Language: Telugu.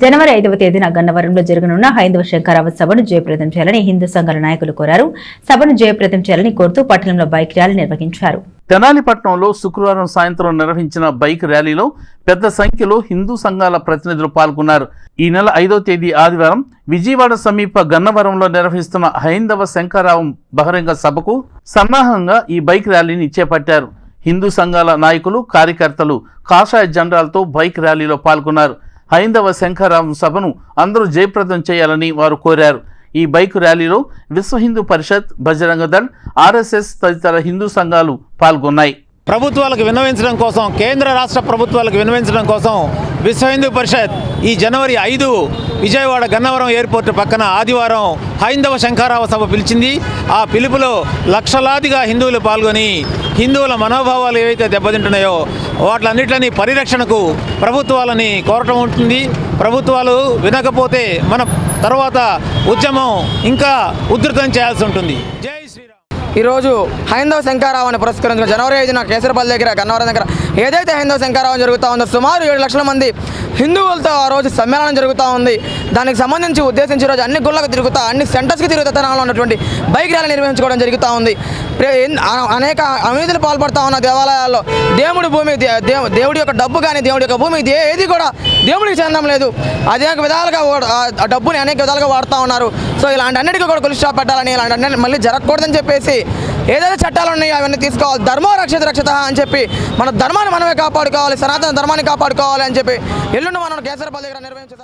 జనవరి ఐదవ తేదీన గన్నవరంలో జరగనున్న హైందవ శంకరావ సభను జయప్రదం చేయాలని హిందూ సంఘాల నాయకులు కోరారు. సభను జయప్రదం చేయాలని కోరుతూ పట్టణంలో బైక్ ర్యాలీ నిర్వహించారు. తెనాలిపట్నంలో శుక్రవారం సాయంత్రం నిర్వహించిన బైక్ ర్యాలీలో పెద్ద సంఖ్యలో హిందూ సంఘాల ప్రతినిధులు పాల్గొన్నారు. ఈ నెల ఐదో తేదీ ఆదివారం విజయవాడ సమీప గన్నవరంలో నిర్వహిస్తున్న హైందవ శంకరావం బహిరంగ సభకు సన్నాహంగా ఈ బైక్ ర్యాలీని చేపట్టారు. హిందూ సంఘాల నాయకులు కార్యకర్తలు కాషాయ జెండాలతో బైక్ ర్యాలీలో పాల్గొన్నారు. హైందవ శంకరావం సభను అందరూ జయప్రదం చేయాలని వారు కోరారు. ఈ బైక్ ర్యాలీలో విశ్వ హిందూ పరిషత్ బజరంగ దళ్ ఆర్ఎస్ఎస్ తదితర హిందూ సంఘాలు పాల్గొన్నాయి. ప్రభుత్వాలకు విన్నవించడం కోసం కేంద్ర రాష్ట్ర ప్రభుత్వాలకు విన్నవించడం కోసం విశ్వ హిందూ పరిషత్ ఈ జనవరి ఐదు విజయవాడ గన్నవరం ఎయిర్పోర్ట్ పక్కన ఆదివారం హైందవ శంఖారావ సభ పిలిచింది. ఆ పిలుపులో లక్షలాదిగా హిందువులు పాల్గొని హిందువుల మనోభావాలు ఏవైతే దెబ్బతింటున్నాయో వాటిలన్నింటినీ పరిరక్షణకు ప్రభుత్వాలని కోరటం ఉంటుంది. ప్రభుత్వాలు వినకపోతే మన తర్వాత ఉద్యమం ఇంకా ఉధృతం చేయాల్సి ఉంటుంది. జై ఈరోజు హైందవ శంకారావుని పురస్కరించిన జనవరి ఐదున కేసరపల్లి దగ్గర గన్నవరం దగ్గర ఏదైతే హైందవ శంకారావం జరుగుతూ ఉందో సుమారు ఏడు లక్షల మంది హిందువులతో ఆ రోజు సమ్మేళనం జరుగుతూ ఉంది. దానికి సంబంధించి ఉద్దేశించి రోజు అన్ని గుళ్ళకు తిరుగుతా అన్ని సెంటర్స్కి తిరుగుతా తెలంగాణలో ఉన్నటువంటి బైక్ ర్యాలీ నిర్వహించుకోవడం జరుగుతూ ఉంది. అనేక అవినీతులు పాల్పడతా ఉన్న దేవాలయాల్లో దేవుడి భూమి దే- దేవు- దేవుడి యొక్క డబ్బు కానీ దేవుడి యొక్క భూమి ఏది కూడా దేవుడికి చెందడం లేదు. అనేక విధాలుగా డబ్బుని అనేక విధాలుగా వాడుతూ ఉన్నారు. సో ఇలాంటి అన్నిటికీ కూడా కొలిసి పెట్టాలని ఇలాంటి అన్ని మళ్ళీ జరగకూడదని చెప్పేసి ఏదైతే చట్టాలు ఉన్నాయో అవన్నీ తీసుకోవాలి. ధర్మో రక్షిత రక్షిత అని చెప్పి మన ధర్మాన్ని మనమే కాపాడుకోవాలి సనాతన ధర్మాన్ని కాపాడుకోవాలి అని చెప్పి ఎల్లుండి మనం కేసరపల్లి దగ్గర నిర్వహించే